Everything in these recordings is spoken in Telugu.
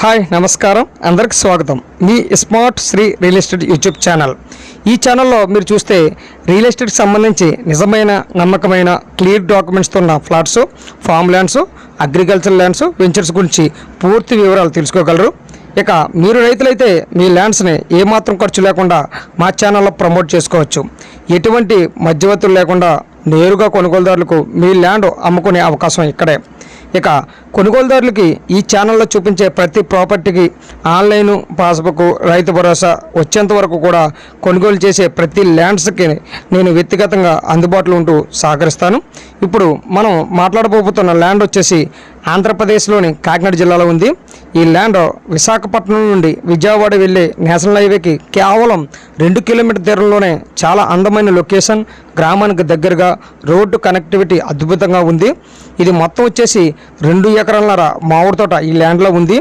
హాయ్ నమస్కారం. అందరికి స్వాగతం. మీ smart Sri real estate YouTube channel. ఈ ఛానల్లో మీరు చూస్తే రియల్ ఎస్టేట్కి సంబంధించి నిజమైన నమ్మకమైన క్లియర్ డాక్యుమెంట్స్తో ఉన్న flats farm lands agriculture lands ventures గురించి పూర్తి వివరాలు తెలుసుకోగలరు. ఇక మీరు రైతులైతే మీ ల్యాండ్స్ని ఏమాత్రం ఖర్చు లేకుండా మా ఛానల్లో ప్రమోట్ చేసుకోవచ్చు. ఎటువంటి మధ్యవర్తులు లేకుండా నేరుగా కొనుగోలుదారులకు మీ ల్యాండ్ అమ్ముకునే అవకాశం ఇక్కడే. ఇక కొనుగోలుదారులకి ఈ ఛానల్లో చూపించే ప్రతి ప్రాపర్టీకి ఆన్లైన్ పాస్బుక్ రైతు భరోసా వచ్చేంత వరకు కూడా కొనుగోలు చేసే ప్రతి ల్యాండ్స్కి నేను వ్యక్తిగతంగా అందుబాటులో ఉంటూ సహకరిస్తాను. ఇప్పుడు మనం మాట్లాడబోతున్న ల్యాండ్ వచ్చేసి ఆంధ్రప్రదేశ్లోని కాకినాడ జిల్లాలో ఉంది. ఈ ల్యాండ్ విశాఖపట్నం నుండి విజయవాడ వెళ్ళే నేషనల్ హైవేకి కేవలం రెండు కిలోమీటర్ దూరంలోనే చాలా అందమైన లొకేషన్ గ్రామానికి దగ్గరగా రోడ్డు కనెక్టివిటీ అద్భుతంగా ఉంది. ఇది మొత్తం వచ్చేసి రెండు ఎకరాలన్నర మామిడి తోట ఈ ల్యాండ్లో ఉంది.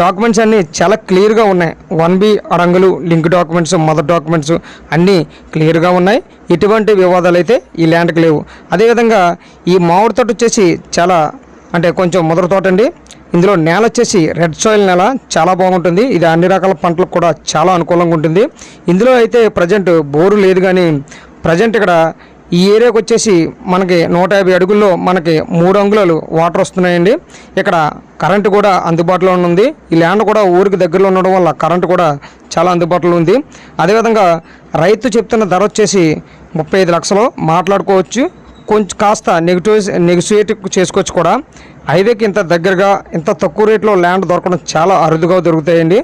డాక్యుమెంట్స్ అన్నీ చాలా క్లియర్గా ఉన్నాయి. వన్ బి అడంగులు లింక్ డాక్యుమెంట్స్ మదర్ డాక్యుమెంట్స్ అన్నీ క్లియర్గా ఉన్నాయి. ఎటువంటి వివాదాలు అయితే ఈ ల్యాండ్కి లేవు. అదేవిధంగా ఈ మామిడి తోట వచ్చేసి చాలా అంటే కొంచెం మొదటి తోట అండి. ఇందులో నేల వచ్చేసి రెడ్ సాయిల్ నేల చాలా బాగుంటుంది. ఇది అన్ని రకాల పంటలకు కూడా చాలా అనుకూలంగా ఉంటుంది. ఇందులో అయితే ప్రజెంట్ బోరు లేదు కానీ ప్రజెంట్ ఇక్కడ ఈ ఏరియాకి వచ్చేసి మనకి నూట యాభై అడుగుల్లో మనకి మూడు అంగుళాలు వాటర్ వస్తున్నాయండి. ఇక్కడ కరెంటు కూడా అందుబాటులో ఉంది. ఈ ల్యాండ్ కూడా ఊరికి దగ్గరలో ఉండడం వల్ల కరెంటు కూడా చాలా అందుబాటులో ఉంది. అదేవిధంగా రైతు చెప్తున్న ధర వచ్చేసి ముప్పై ఐదు లక్షలు. మాట్లాడుకోవచ్చు. కొంచెం కాస్త నెగిటివ్ నెగిటివేటివ్ చేసుకోవచ్చు కూడా. హైవేకి ఇంత దగ్గరగా ఇంత తక్కువ రేట్లో ల్యాండ్ దొరకడం చాలా అరుదుగా దొరుకుతాయండి.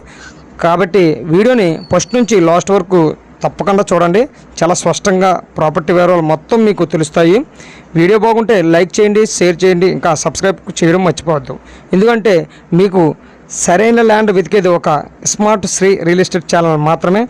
కాబట్టి వీడియోని ఫస్ట్ నుంచి లాస్ట్ వరకు తప్పకుండా చూడండి. చాలా స్పష్టంగా ప్రాపర్టీ వివరాలు మొత్తం మీకు తెలుస్తాయి. వీడియో బాగుంటే లైక్ చేయండి షేర్ చేయండి ఇంకా సబ్స్క్రైబ్ చేయడం మర్చిపోవద్దు. ఎందుకంటే మీకు సరైన ల్యాండ్ వెతికేది ఒక smart Sri real estate channel మాత్రమే.